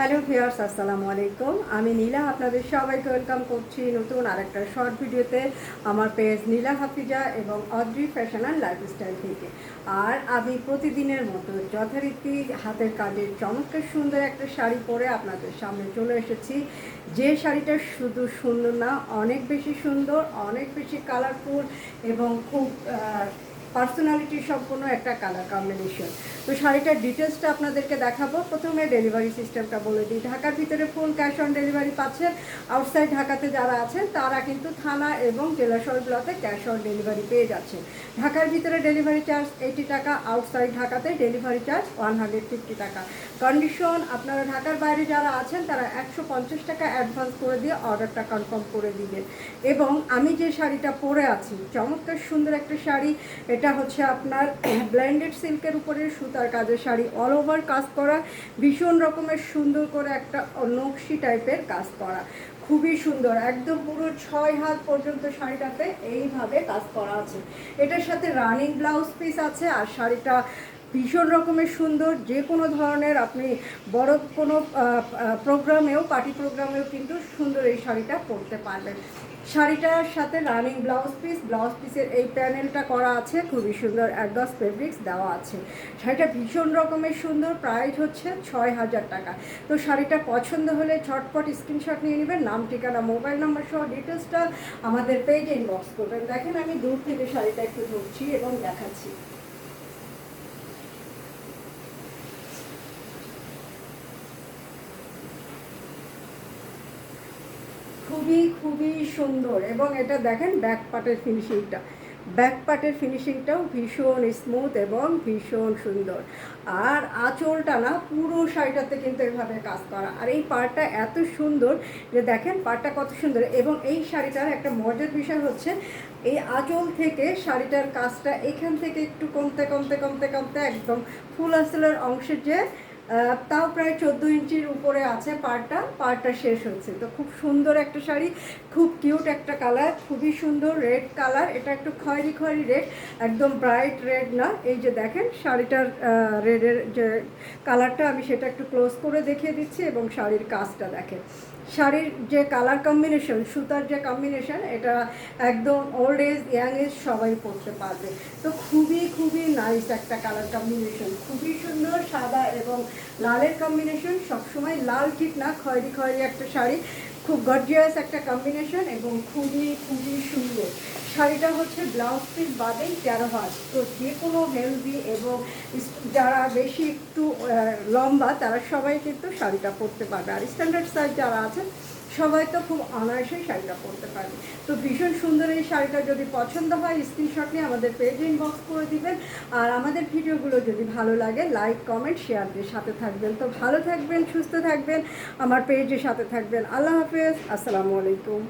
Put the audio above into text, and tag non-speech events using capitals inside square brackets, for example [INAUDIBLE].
Hello viewers, আসসালামু আলাইকুম। আমি নীলা, আপনাদের সবাইকে ওয়েলকাম করছি নতুন আরেকটা শর্ট ভিডিওতে। আমার পেজ নীলা হাফিজা এবং অদ্রি ফ্যাশন অ্যান্ড লাইফস্টাইল থেকে। আর আমি প্রতিদিনের মতো যথারীতি হাতের কাজের চমৎকার সুন্দর একটা শাড়ি পরে আপনাদের সামনে চলে এসেছি। যে শাড়িটা শুধু সুন্দর না, অনেক বেশি সুন্দর, অনেক বেশি কালারফুল এবং খুব পার্সোনালিটি সম্পূর্ণ একটা কালার কম্বিনেশন তো শাড়িটার ডিটেলসটা আপনাদেরকে দেখাবো। প্রথমে ডেলিভারি সিস্টেমটা বলে দিই। ঢাকার ভিতরে ফুল ক্যাশ অন ডেলিভারি পাচ্ছেন। আউটসাইড ঢাকাতে যারা আছেন, তারা কিন্তু থানা এবং জেলা শহরগুলোতে ক্যাশ অন ডেলিভারি পেয়ে যাচ্ছেন। ঢাকার ভিতরে ডেলিভারি চার্জ এইটি টাকা আউটসাইড ঢাকাতে delivery charge one hundred fifty টাকা। কন্ডিশন আপনারা ঢাকার বাইরে যারা আছেন, তারা একশো পঞ্চাশ টাকা অ্যাডভান্স করে দিয়ে অর্ডারটা কনফার্ম করে দিবেন। এবং আমি যে শাড়িটা পরে আছি, চমৎকার সুন্দর একটা শাড়ি। এটা হচ্ছে আপনার [CLEARS THROAT] ব্ল্যান্ডেড সিল্কের উপরে সুতার কাজের শাড়ি অল ওভার কাজ করা, ভীষণ রকমের সুন্দর করে একটা নকশি টাইপের কাজ করা। খুবই সুন্দর, একদম পুরো ছয় হাত পর্যন্ত শাড়িটাতে এইভাবে কাজ করা আছে। এটার সাথে রানিং ব্লাউজ পিস আছে, আর শাড়িটা ভীষণ রকমের সুন্দর যে কোনো ধরনের আপনি বড় কোনো প্রোগ্রামেও পার্টি প্রোগ্রামেও কিন্তু সুন্দর এই শাড়িটা পরতে পারবেন। শাড়িটার সাথে রানিং ব্লাউজ পিস ব্লাউজ পিসের এই প্যানেলটা করা আছে। খুবই সুন্দর অ্যাডভান্স ফেব্রিক্স দেওয়া আছে। শাড়িটা ভীষণ রকমের সুন্দর প্রাইস হচ্ছে ছয় হাজার টাকা। তো শাড়িটা পছন্দ হলে ছটপট স্ক্রিনশট নিয়ে নেবেন। নাম, ঠিকানা মোবাইল নাম্বার সহ ডিটেলসটা আমাদের পেজে ইনবক্স করবেন। দেখেন আমি দূর থেকে শাড়িটা একটু ধরছি এবং দেখাচ্ছি। খুবই খুবই সুন্দর এবং এটা দেখেন ব্যাক পার্টের ফিনিশিংটা ব্যাক পার্টের ফিনিশিংটাও ভীষণ স্মুথ এবং ভীষণ সুন্দর। আর আঁচলটা না, পুরো শাড়িটাতে কিন্তু এভাবে কাজ করা। আর এই পার্টটা এত সুন্দর যে দেখেন পার্টটা কত সুন্দর এবং এই শাড়িটার একটা মজার বিষয় হচ্ছে, এই আঁচল থেকে শাড়িটার কাজটা এখান থেকে একটু কমতে কমতে কমতে কমতে একদম ফুল আসলের অংশের যে তাও প্রায় চোদ্দ ইঞ্চির উপরে আছে পাড়টা। পারটা শেষ হচ্ছে তো খুব সুন্দর একটা শাড়ি, খুব কিউট একটা কালার, খুবই সুন্দর রেড কালার। এটা একটু খয়েরি খয়েরি রেড, একদম ব্রাইট রেড না। এই যে দেখেন, শাড়িটার রেডের যে কালারটা, আমি সেটা একটু ক্লোজ করে দেখিয়ে দিচ্ছি এবং শাড়ির কাজটা দেখেন। শাড়ির যে কালার কম্বিনেশন সুতার যে কম্বিনেশন এটা একদম ওল্ড এজ ইয়াং এজ সবাই পরতে পারবে। তো খুবই খুবই নাইস একটা কালার কম্বিনেশন খুবই সুন্দর সাদা এবং লালের কম্বিনেশন সবসময় লাল ঠিক না, খয়রি খয়রি একটা শাড়ি। খুব গর্জিয়াস একটা কম্বিনেশন এবং খুবই খুবই সুন্দর। শাড়িটা হচ্ছে ব্লাউজ পিস বাদেই তেরো হাত। তো যে কোনো হেলদি এবং যারা বেশি একটু লম্বা, তারা সবাই কিন্তু শাড়িটা পরতে পারবে। আর স্ট্যান্ডার্ড সাইজ যারা আছে সবাই তো খুব অনায়াসেই শাড়িটা পরতে পারবে। তো ভীষণ সুন্দর এই শাড়িটা যদি পছন্দ হয় স্ক্রিনশট নিয়ে আমাদের পেজে ইনবক্স করে দিবেন। আর আমাদের ভিডিওগুলো যদি ভালো লাগে লাইক কমেন্ট শেয়ার দিয়ে সাথে থাকবেন। তো ভালো থাকবেন, সুস্থ থাকবেন, আমার পেজের সাথে থাকবেন। আল্লাহ হাফেজ, আসসালামু আলাইকুম।